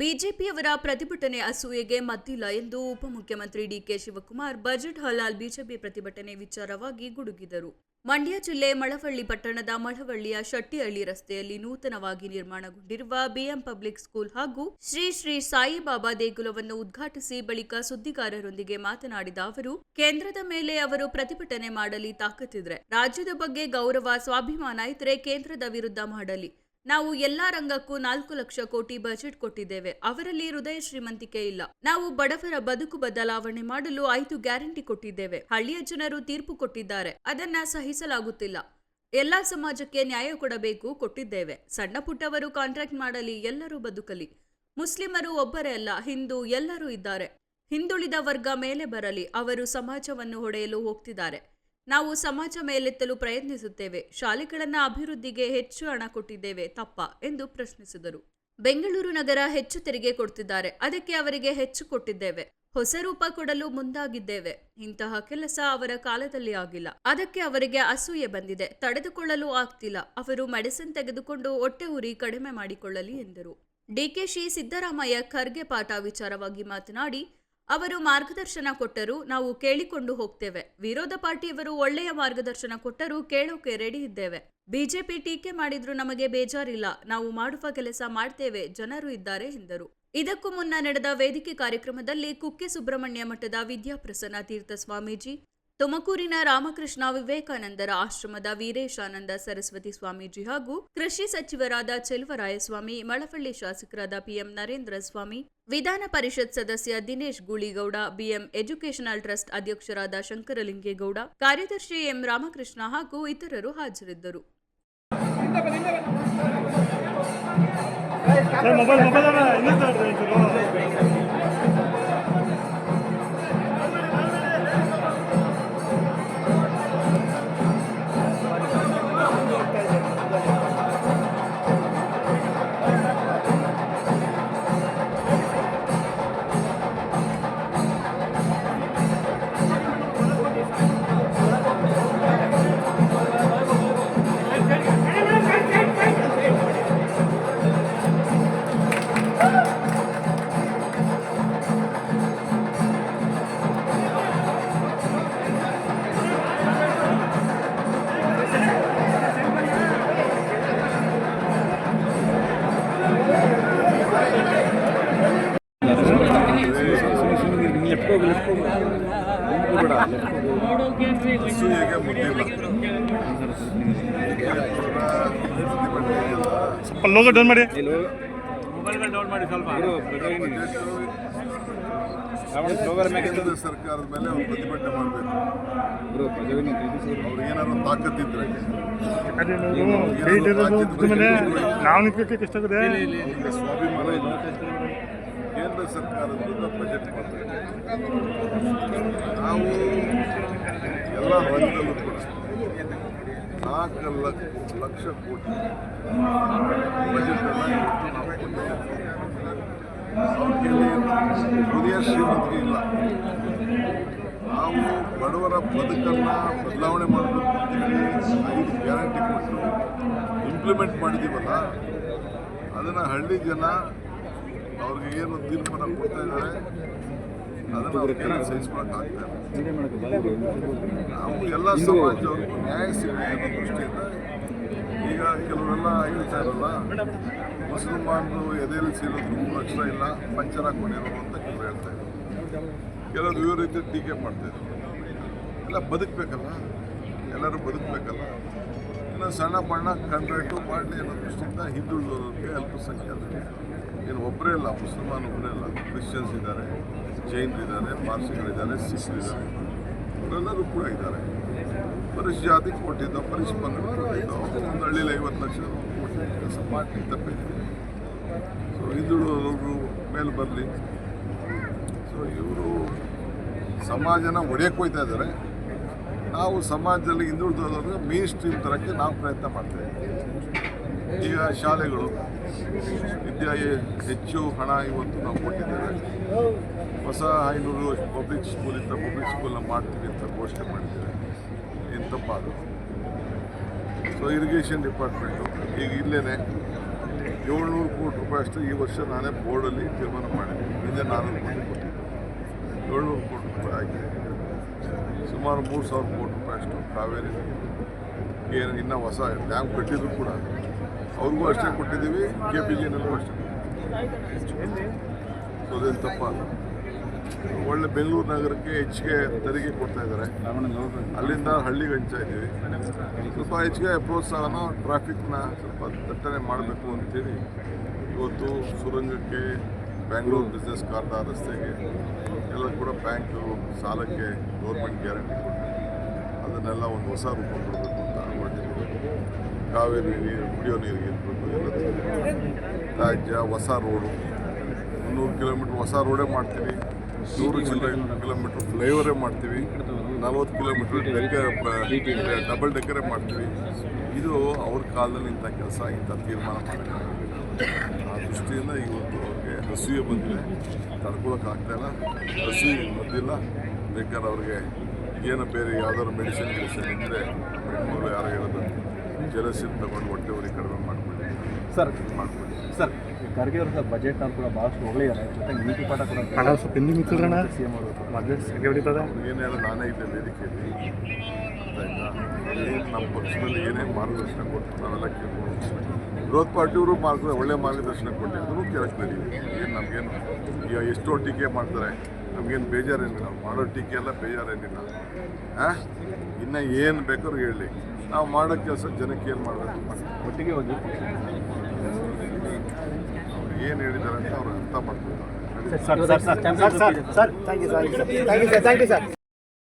ಬಿಜೆಪಿಯವರ ಪ್ರತಿಭಟನೆ ಅಸೂಯೆಗೆ ಮತ್ತಿಲ್ಲ ಎಂದು ಉಪಮುಖ್ಯಮಂತ್ರಿ ಡಿಕೆ ಶಿವಕುಮಾರ್ ಬಜೆಟ್ ಹಲಾಲ್ ಬಿಜೆಪಿ ಪ್ರತಿಭಟನೆ ವಿಚಾರವಾಗಿ ಗುಡುಗಿದರು. ಮಂಡ್ಯ ಜಿಲ್ಲೆ ಮಳವಳ್ಳಿ ಪಟ್ಟಣದ ಮಳವಳ್ಳಿಯ ಶಟ್ಟಿಹಳ್ಳಿ ರಸ್ತೆಯಲ್ಲಿ ನೂತನವಾಗಿ ನಿರ್ಮಾಣಗೊಂಡಿರುವ ಬಿಎಂ ಪಬ್ಲಿಕ್ ಸ್ಕೂಲ್ ಹಾಗೂ ಶ್ರೀ ಶ್ರೀ ಸಾಯಿಬಾಬಾ ದೇಗುಲವನ್ನು ಉದ್ಘಾಟಿಸಿ ಬಳಿಕ ಸುದ್ದಿಗಾರರೊಂದಿಗೆ ಮಾತನಾಡಿದ ಅವರು, ಕೇಂದ್ರದ ಮೇಲೆ ಅವರು ಪ್ರತಿಭಟನೆ ಮಾಡಲಿ ತಾಕತ್ತಿದ್ರೆ, ರಾಜ್ಯದ ಬಗ್ಗೆ ಗೌರವ, ಸ್ವಾಭಿಮಾನ ಇದ್ರೆ ಕೇಂದ್ರದ ವಿರುದ್ಧ ಮಾಡಲಿ. ನಾವು ಎಲ್ಲಾ ರಂಗಕ್ಕೂ ನಾಲ್ಕು ಲಕ್ಷ ಕೋಟಿ ಬಜೆಟ್ ಕೊಟ್ಟಿದ್ದೇವೆ. ಅವರಲ್ಲಿ ಹೃದಯ ಶ್ರೀಮಂತಿಕೆ ಇಲ್ಲ. ನಾವು ಬಡವರ ಬದುಕು ಬದಲಾವಣೆ ಮಾಡಲು ಐದು ಗ್ಯಾರಂಟಿ ಕೊಟ್ಟಿದ್ದೇವೆ. ಹಳ್ಳಿಯ ಜನರು ತೀರ್ಪು ಕೊಟ್ಟಿದ್ದಾರೆ. ಅದನ್ನ ಸಹಿಸಲಾಗುತ್ತಿಲ್ಲ. ಎಲ್ಲಾ ಸಮಾಜಕ್ಕೆ ನ್ಯಾಯ ಕೊಡಬೇಕು ಕೊಟ್ಟಿದ್ದೇವೆ. ಸಣ್ಣ ಪುಟ್ಟವರು ಕಾಂಟ್ರಾಕ್ಟ್ ಮಾಡಲಿ, ಎಲ್ಲರೂ ಬದುಕಲಿ. ಮುಸ್ಲಿಮರು ಒಬ್ಬರೇ ಅಲ್ಲ, ಹಿಂದೂ ಎಲ್ಲರೂ ಇದ್ದಾರೆ. ಹಿಂದುಳಿದ ವರ್ಗ ಮೇಲೆ ಬರಲಿ, ಅವರು ಸಮಾಜವನ್ನು ಹೊಡೆಯಲು ಹೋಗ್ತಿದ್ದಾರೆ. ನಾವು ಸಮಾಜ ಮೇಲೆತ್ತಲು ಪ್ರಯತ್ನಿಸುತ್ತೇವೆ. ಶಾಲೆಗಳನ್ನ ಅಭಿವೃದ್ಧಿಗೆ ಹೆಚ್ಚು ಹಣ ಕೊಟ್ಟಿದ್ದೇವೆ ತಪ್ಪ ಎಂದು ಪ್ರಶ್ನಿಸಿದರು. ಬೆಂಗಳೂರು ನಗರ ಹೆಚ್ಚು ತೆರಿಗೆ ಕೊಡ್ತಿದ್ದಾರೆ. ಅದಕ್ಕೆ ಅವರಿಗೆ ಹೆಚ್ಚು ಕೊಟ್ಟಿದ್ದೇವೆ. ಹೊಸ ರೂಪ ಕೊಡಲು ಮುಂದಾಗಿದ್ದೇವೆ. ಇಂತಹ ಕೆಲಸ ಅವರ ಕಾಲದಲ್ಲಿ ಆಗಿಲ್ಲ. ಅದಕ್ಕೆ ಅವರಿಗೆ ಅಸೂಯೆ ಬಂದಿದೆ. ತಡೆದುಕೊಳ್ಳಲು ಆಗ್ತಿಲ್ಲ. ಅವರು ಮೆಡಿಸಿನ್ ತೆಗೆದುಕೊಂಡು ಹೊಟ್ಟೆ ಉರಿ ಕಡಿಮೆ ಮಾಡಿಕೊಳ್ಳಲಿ ಎಂದರು. ಡಿಕೆಶಿ ಸಿದ್ದರಾಮಯ್ಯ ಖರ್ಗೆ ಪಾಠ ವಿಚಾರವಾಗಿ ಮಾತನಾಡಿ ಅವರು ಮಾರ್ಗದರ್ಶನ ಕೊಟ್ಟರು ನಾವು ಕೇಳಿಕೊಂಡು ಹೋಗ್ತೇವೆ. ವಿರೋಧ ಪಾರ್ಟಿಯವರು ಒಳ್ಳೆಯ ಮಾರ್ಗದರ್ಶನ ಕೊಟ್ಟರು ಕೇಳೋಕೆ ರೆಡಿ ಇದ್ದೇವೆ. ಬಿಜೆಪಿ ಟೀಕೆ ಮಾಡಿದ್ರು ನಮಗೆ ಬೇಜಾರಿಲ್ಲ. ನಾವು ಮಾಡುವ ಕೆಲಸ ಮಾಡ್ತೇವೆ. ಜನರು ಇದ್ದಾರೆ ಎಂದರು. ಇದಕ್ಕೂ ಮುನ್ನ ನಡೆದ ವೇದಿಕೆ ಕಾರ್ಯಕ್ರಮದಲ್ಲಿ ಕುಕ್ಕೆ ಸುಬ್ರಹ್ಮಣ್ಯ ಮಠದ ವಿದ್ಯಾಪ್ರಸನ್ನ ತೀರ್ಥ ಸ್ವಾಮೀಜಿ ತುಮಕೂರಿನ ರಾಮಕೃಷ್ಣ ವಿವೇಕಾನಂದರ ಆಶ್ರಮದ ವೀರೇಶಾನಂದ ಸರಸ್ವತಿ ಸ್ವಾಮೀಜಿ ಹಾಗೂ ಕೃಷಿ ಸಚಿವರಾದ ಚೆಲುವರಾಯಸ್ವಾಮಿ, ಮಳವಳ್ಳಿ ಶಾಸಕರಾದ ಪಿಎಂ ನರೇಂದ್ರ ಸ್ವಾಮಿ, ವಿಧಾನ ಪರಿಷತ್ ಸದಸ್ಯ Dinesh Gooligowda, B M educational trust ಅಧ್ಯಕ್ಷರಾದ ಶಂಕರಲಿಂಗೇಗೌಡ, ಕಾರ್ಯದರ್ಶಿ ಎಂ ರಾಮಕೃಷ್ಣ ಹಾಗೂ ಇತರರು ಹಾಜರಿದ್ದರು. ಸ್ವಲ್ಪ ಲೋಗೋ ಡೌನ್ ಮಾಡಿ. ಕೇಂದ್ರ ಸರ್ಕಾರದ ಮೇಲೆ ಅವ್ರು ಪ್ರತಿಭಟನೆ ಮಾಡಬೇಕು. ಅವ್ರು ಏನಾದ್ರು ತಾಕತ್ತಿದ್ರೆ ನಾವು ಕಷ್ಟ ಆಗಿದೆ ಸ್ವಾಭಿಮಾನ ಇಲ್ಲ ಕೇಂದ್ರ ಸರ್ಕಾರದ ವಿರುದ್ಧ ಬಜೆಟ್ ಮಾಡ್ತಾರೆ ನಾವು ಎಲ್ಲ ರಂಗದಲ್ಲೂ ಕೂಡ ನಾಲ್ಕು ಲಕ್ಷ ಲಕ್ಷ ಕೋಟಿ ಹೃದಯ ಶ್ರೀಮಂತಿಗೆ ಇಲ್ಲ. ನಾವು ಬಡವರ ಬದುಕನ್ನು ಬದಲಾವಣೆ ಮಾಡಬೇಕು ಐದು ಗ್ಯಾರಂಟಿ ಕೊಟ್ಟು ಇಂಪ್ಲಿಮೆಂಟ್ ಮಾಡಿದ್ದೀವಲ್ಲ ಅದನ್ನು ಹಳ್ಳಿ ಜನ ಅವ್ರಿಗೆ ಏನು ತೀರ್ಮಾನ ಕೊಡ್ತಾ ಇದ್ದಾರೆ ಅದನ್ನು ಅವ್ರಿಗೆ ಸಹಿಸ್ಕೊಳಕ್ಕಾಗ್ತಾ ಇಲ್ಲ. ನಾವು ಎಲ್ಲ ಸಮಾಜದವ್ರಿಗೂ ನ್ಯಾಯ ಸಿಗಲಿ ಅನ್ನೋ ದೃಷ್ಟಿಯಿಂದ ಈಗ ಕೆಲವರೆಲ್ಲ ಹೇಳ್ತಾ ಇರಲ್ಲ ಮುಸಲ್ಮಾನರು ಎದೆಯಲ್ಲಿ ಸೇರೋದು ಮೂರು ಅಕ್ಷರ ಇಲ್ಲ ಪಂಚರ ಹಾಕೊಂಡಿರೋ ಅಂತ ಕೆಲವರು ಹೇಳ್ತಾ ಇದ್ದಾರೆ. ಕೆಲವರು ಇವ್ರ ರೀತಿ ಟೀಕೆ ಮಾಡ್ತಾ ಇದ್ದಾರೆ. ಎಲ್ಲ ಬದುಕಬೇಕಲ್ಲ ಎಲ್ಲರೂ ಬದುಕಬೇಕಲ್ಲ. ಇನ್ನು ಸಣ್ಣ ಬಣ್ಣ ಕಾಂಟ್ರಾಕ್ಟು ಮಾಡಲಿ ಅನ್ನೋ ದೃಷ್ಟಿಯಿಂದ ಹಿಂದುಳಿದವರಿಗೆ ಅಲ್ಪಸಂಖ್ಯಾತರಿಗೆ ಏನು ಒಬ್ಬರೇ ಇಲ್ಲ, ಮುಸಲ್ಮಾನ್ ಒಬ್ಬರೇ ಇಲ್ಲ. ಕ್ರಿಶ್ಚಿಯನ್ಸ್ ಇದ್ದಾರೆ ಜೈನರಿದ್ದಾರೆ ಪಾರ್ಸಿಗಳಿದ್ದಾರೆ, ಸಿಖ್ರಿದ್ದಾರೆ. ಅವರೆಲ್ಲರೂ ಕೂಡ ಇದ್ದಾರೆ. ಪರಿಶ್ ಜಾತಿ ಕೊಟ್ಟಿದ್ದೋ, ಪರಿಶ್ ಪಂಗಡ ಕೊಟ್ಟಿದ್ದೋ. ಒಂದು ಹಳ್ಳಿಲಿ ಐವತ್ತು ಲಕ್ಷ ಕೆಲಸ ಮಾಡಿ ತಪ್ಪಿದೆ. ಸೊ ಹಿಂದುಳಿದವರು ಮೇಲೆ ಬರಲಿ. ಸೊ ಇವರು ಸಮಾಜನ ಒಡೆಯಕ್ಕೆ ಹೋಗ್ತಾ ಇದ್ದಾರೆ. ನಾವು ಸಮಾಜದಲ್ಲಿ ಹಿಂದುಳಿದವ್ರಿಗೆ ಮೇನ್ ಸ್ಟ್ರೀಮ್ ತರೋಕ್ಕೆ ನಾವು ಪ್ರಯತ್ನ ಮಾಡ್ತೇವೆ ಈಗ ಶಾಲೆಗಳು ವಿದ್ಯಾ ಹೆಚ್ಚು ಹಣ ಇವತ್ತು ನಾವು ಕೊಟ್ಟಿದ್ದೇವೆ. ಹೊಸ ಐನೂರು ಪಬ್ಲಿಕ್ ಸ್ಕೂಲ್ ಇಂಥ ಪಬ್ಲಿಕ್ ಸ್ಕೂಲ್ನ ಮಾಡ್ತೀವಿ ಅಂತ ಘೋಷಣೆ ಮಾಡಿದ್ದೇವೆ. ಏನು ತಪ್ಪಾದು ಸೊ ಇರಿಗೇಷನ್ ಡಿಪಾರ್ಟ್ಮೆಂಟು ಈಗ ಇಲ್ಲೇ ಏಳ್ನೂರು ಕೋಟಿ ರೂಪಾಯಿ ಅಷ್ಟು ಈ ವರ್ಷ ನಾನೇ ಬೋರ್ಡಲ್ಲಿ ತೀರ್ಮಾನ ಮಾಡಿದ್ದೀನಿ ಹಿಂದೆ ನಾನ್ನೂರು ಕೋಟಿ ಕೊಟ್ಟಿದ್ದೆ ಏಳ್ನೂರು ಕೋಟಿ ರೂಪಾಯಿ ಆಗಿದೆ ಸುಮಾರು ಮೂರು ಸಾವಿರ ಕೋಟಿ ರೂಪಾಯಿ ಅಷ್ಟು ಕಾವೇರಿ ಏನು ಇನ್ನೂ ಹೊಸ ಡ್ಯಾಮ್ ಕಟ್ಟಿದ್ರು ಕೂಡ ಅವ್ರಿಗೂ ಅಷ್ಟೇ ಕೊಟ್ಟಿದ್ದೀವಿ ಕೆ ಪಿ ಜಿನಲ್ಲೂ ಅಷ್ಟೇ. ಸೊ ಅದೇನು ತಪ್ಪ ಒಳ್ಳೆ ಬೆಂಗಳೂರು ನಗರಕ್ಕೆ ಹೆಚ್ಚಿಗೆ ತೆರಿಗೆ ಕೊಡ್ತಾ ಇದ್ದಾರೆ. ಅಲ್ಲಿಂದ ಹಳ್ಳಿಗೆ ಹಂಚ್ತಾ ಇದ್ದೀವಿ. ಸ್ವಲ್ಪ ಹೆಚ್ಚಿಗೆ ಪ್ರೋತ್ಸಾಹನ ಟ್ರಾಫಿಕ್ನ ಸ್ವಲ್ಪ ದಟ್ಟಣೆ ಮಾಡಬೇಕು ಅಂತೇಳಿ ಇವತ್ತು ಸುರಂಗಕ್ಕೆ ಬ್ಯಾಂಗ್ಳೂರು ಬಿಸ್ನೆಸ್ ಕಾರ್ಡಾ ರಸ್ತೆಗೆ ಎಲ್ಲ ಕೂಡ ಬ್ಯಾಂಕು ಸಾಲಕ್ಕೆ ಗೌರ್ಮೆಂಟ್ ಗ್ಯಾರಂಟಿ ಕೊಟ್ಟು ಅದನ್ನೆಲ್ಲ ಒಂದು ಹೊಸ ರೂಪ ಕೊಡಬೇಕು ಅಂತ ಹೊರಟಿದ್ದೀವಿ ಕಾವೇರಿ ನೀರು, ಕುಡಿಯೋ ನೀರಿಗೆ ಇರಬೇಕು ರಾಜ್ಯ ಹೊಸ ರೋಡು. ಮುನ್ನೂರು ಕಿಲೋಮೀಟ್ರ್ ಹೊಸ ರೋಡೇ ಮಾಡ್ತೀವಿ. ನೂರು ಚಿಲ್ಲರೆ ಕಿಲೋಮೀಟ್ರ್ ಫ್ಲೈಓವರೇ ಮಾಡ್ತೀವಿ. ನಲ್ವತ್ತು ಕಿಲೋಮೀಟ್ರ್ ಡೆಕ್ಕರ್ ಡಬಲ್ ಡೆಕ್ಕರೇ ಮಾಡ್ತೀವಿ. ಇದು ಅವ್ರ ಕಾಲದಲ್ಲಿ ಇಂಥ ಕೆಲಸ, ಇಂಥ ತೀರ್ಮಾನ ಮಾಡಬೇಕಾಗಿದೆ ಆ ದೃಷ್ಟಿಯಿಂದ ಇವತ್ತು ಅವ್ರಿಗೆ ಹಸುವೆ ಬಂದಿದೆ. ತಡ್ಕೊಳಕ್ಕಾಗ್ತಾಯಿಲ್ಲ ಹಸಿ ಬಂದಿಲ್ಲ. ಬೇಕಾದ್ರೆ ಅವ್ರಿಗೆ ಏನು ಬೇರೆ ಯಾವ್ದಾದ್ರು ಮೆಡಿಸಿನ್ ಗಿಡಿಸಿನ್ ಇದ್ದರೆ ಬೆಂಗಳೂರು ಯಾರು ಹೇಳೋದು ಜಲಸಿನ್ ತಗೊಂಡು ಹೊಟ್ಟೆ ಉರಿ ಕಡಿಮೆ ಮಾಡ್ಕೊಳ್ಳಿ. ಸರ್ ಮಾಡ್ಕೊಳ್ಳಿ. ಸರ್ ಖರ್ಗೆ ಅವ್ರ ಬಜೆಟ್ ಅಂತ ಕೂಡ ಭಾಳಷ್ಟು ಹೊಗಳಿದ್ದಾರೆ ಜೊತೆಗೆ ನೀತಿ ಪಾಠ ಕೂಡ ಅಣ್ಣ ಸ್ವಲ್ಪ ಹಿಂದಿ ಮಿಕ್ಕಲ್ರಣ್ಣ ಸಿ ಎಂ ಅವರು ಮೊದಲೇ ಸೆಕೆ ಹೊಡಿತದೆ? ಏನು ಹೇಳೋ ನಾನೇ ಇದ್ದೆ ವೇದಿಕೆಯಲ್ಲಿ. ಏನು ನಮ್ಮ ಪಕ್ಷದಲ್ಲಿ ಏನೇನು ಮಾರ್ಗದರ್ಶನ ಕೊಟ್ಟು ನಾವೆಲ್ಲ ಕೇಳ್ಕೊಂಡು ವಿರೋಧ ಪಾರ್ಟಿಯವರು ಮಾರ್ಗ ಒಳ್ಳೆ ಮಾರ್ಗದರ್ಶನ ಕೊಟ್ಟಿದ್ರು ಕೇಳಕ್ಕೆ ನಡೀವಿ ಏನು ನಮಗೇನು? ಈಗ ಎಷ್ಟೋ ಟೀಕೆ ಮಾಡ್ತಾರೆ. ನಮಗೇನು ಬೇಜಾರೇನಿಲ್ಲ. ಮಾಡೋ ಟೀಕೆ ಎಲ್ಲ ಬೇಜಾರೇನಿಲ್ಲ. ಹಾಂ ಇನ್ನು ಏನು ಬೇಕಾದ್ರೂ ಹೇಳಿ. ನಾವು ಮಾಡೋ ಕೆಲಸ ಜನಕ್ಕೆ ಏನು ಮಾಡಬೇಕು ಒಟ್ಟಿಗೆ ಹೋಗಿ ಅವ್ರು ಏನು ಹೇಳಿದ್ದಾರೆ ಅಂತ ಅವ್ರು ಅರ್ಥ ಮಾಡ್ಕೊಳ್ತಾರೆ